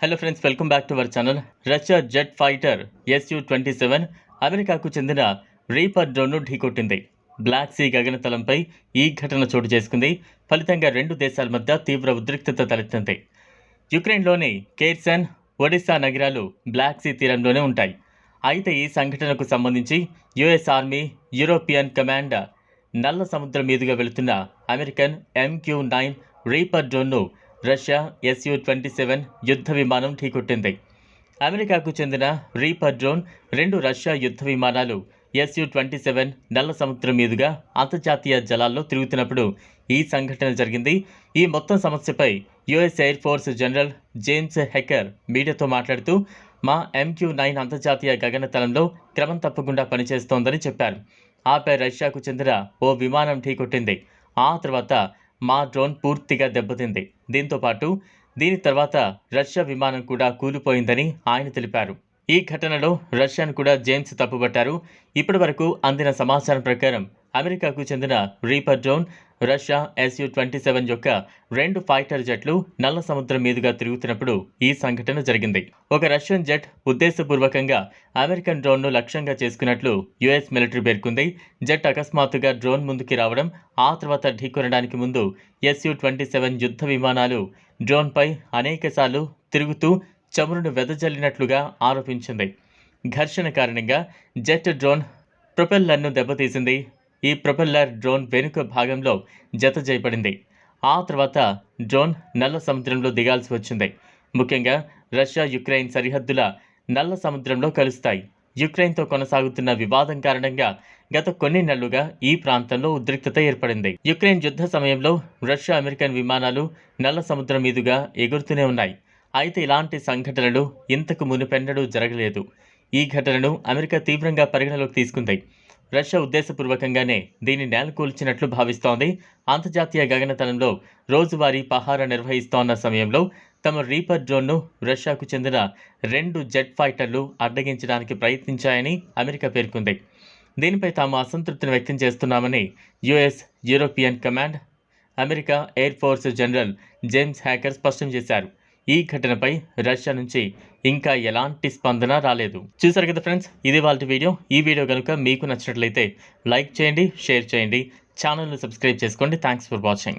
Hello friends welcome back to our channel Russia jet fighter SU twenty seven అమెరికాకు చెందిన reaper డ్రోన్ను ఢీకొట్టింది. Black see గగనతలంపై ఈ ఘటన చోటు చేసుకుంది. ఫలితంగా రెండు దేశాల మధ్య తీవ్ర ఉద్రిక్తత తలెత్తింది. యుక్రెయిన్లోని కేర్సన్ ఒడిశా నగరాలు బ్లాక్ సీ తీరంలోనే ఉంటాయి. అయితే ఈ సంఘటనకు సంబంధించి యుఎస్ ఆర్మీ యూరోపియన్ కమాండ్ నల్ల సముద్రం మీదుగా వెళుతున్న అమెరికన్ ఎంక్యూ నైన్ రీపర్ డ్రోన్ను రష్యా ఎస్యూ ట్వంటీ సెవెన్ యుద్ధ విమానం ఢీకొట్టింది. అమెరికాకు చెందిన రీపర్ డ్రోన్ రెండు రష్యా యుద్ధ విమానాలు ఎస్యూ ట్వంటీ సెవెన్ నల్ల సముద్రం మీదుగా అంతర్జాతీయ జలాల్లో తిరుగుతున్నప్పుడు ఈ సంఘటన జరిగింది. ఈ మొత్తం సమస్యపై US air force general James Hecker మీడియాతో మాట్లాడుతూ మా ఎంక్యూ నైన్ అంతర్జాతీయ గగనతలంలో క్రమం తప్పకుండా పనిచేస్తోందని చెప్పారు. ఆపై రష్యాకు చెందిన ఓ విమానం ఢీకొట్టింది. ఆ తర్వాత మా డ్రోన్ పూర్తిగా దెబ్బతింది. దీంతో పాటు దీని తర్వాత రష్యా విమానం కూడా కూలిపోయిందని ఆయన తెలిపారు. ఈ ఘటనలో రష్యాను కూడా జేమ్స్ తప్పుబట్టారు ఇప్పటి వరకు అందిన సమాచారం ప్రకారం అమెరికాకు చెందిన Reaper drone Russia SU twenty seven యొక్క రెండు ఫైటర్ జెట్లు నల్ల సముద్రం మీదుగా తిరుగుతున్నప్పుడు ఈ సంఘటన జరిగింది. ఒక రష్యన్ జెట్ ఉద్దేశపూర్వకంగా అమెరికన్ డ్రోన్ను లక్ష్యంగా చేసుకున్నట్లు యుఎస్ మిలిటరీ పేర్కొంది. జెట్ అకస్మాత్తుగా డ్రోన్ ముందుకి రావడం ఆ తర్వాత ఢీకొనడానికి ముందు ఎస్యు ట్వంటీ సెవెన్ యుద్ధ విమానాలు డ్రోన్పై అనేకసార్లు తిరుగుతూ చమురును వెదజల్లినట్లుగా ఆరోపించింది. ఘర్షణ కారణంగా జెట్ డ్రోన్ ప్రొపెల్లర్ను దెబ్బతీసింది. ఈ ప్రొపెల్లర్ డ్రోన్ వెనుక భాగంలో జత చేయబడింది. ఆ తర్వాత డ్రోన్ నల్ల సముద్రంలో దిగాల్సి వచ్చింది. ముఖ్యంగా రష్యా యుక్రెయిన్ సరిహద్దుల నల్ల సముద్రంలో కలుస్తాయి. యుక్రెయిన్తో కొనసాగుతున్న వివాదం కారణంగా గత కొన్ని నెలలుగా ఈ ప్రాంతంలో ఉద్రిక్తత ఏర్పడింది. యుక్రెయిన్ యుద్ధ సమయంలో రష్యా అమెరికన్ విమానాలు నల్ల సముద్రం మీదుగా ఎగురుతూనే ఉన్నాయి. అయితే ఇలాంటి సంఘటనలు ఇంతకు మునుపెన్నడూ జరగలేదు. ఈ ఘటనను అమెరికా తీవ్రంగా పరిగణలోకి తీసుకుంది. రష్యా ఉద్దేశపూర్వకంగానే దీన్ని నేలకూల్చినట్లు భావిస్తోంది. అంతర్జాతీయ గగనతలంలో రోజువారీ పహారా నిర్వహిస్తోన్న సమయంలో తమ రీపర్ డ్రోన్ను రష్యాకు చెందిన రెండు జెట్ ఫైటర్లు అడ్డగించడానికి ప్రయత్నించాయని అమెరికా పేర్కొంది. దీనిపై తాము అసంతృప్తిని వ్యక్తం చేస్తున్నామని US European command America air force general James Hecker స్పష్టం చేశారు. ఈ ఘటనపై రష్యా నుంచి ఇంకా ఎలాంటి స్పందన రాలేదు. చూసారు కదా ఫ్రెండ్స్ ఇది వాళ్ళ వీడియో. ఈ వీడియో కనుక మీకు నచ్చినట్లయితే లైక్ చేయండి షేర్ చేయండి. ఛానల్ను సబ్స్క్రైబ్ చేసుకోండి. Thanks for watching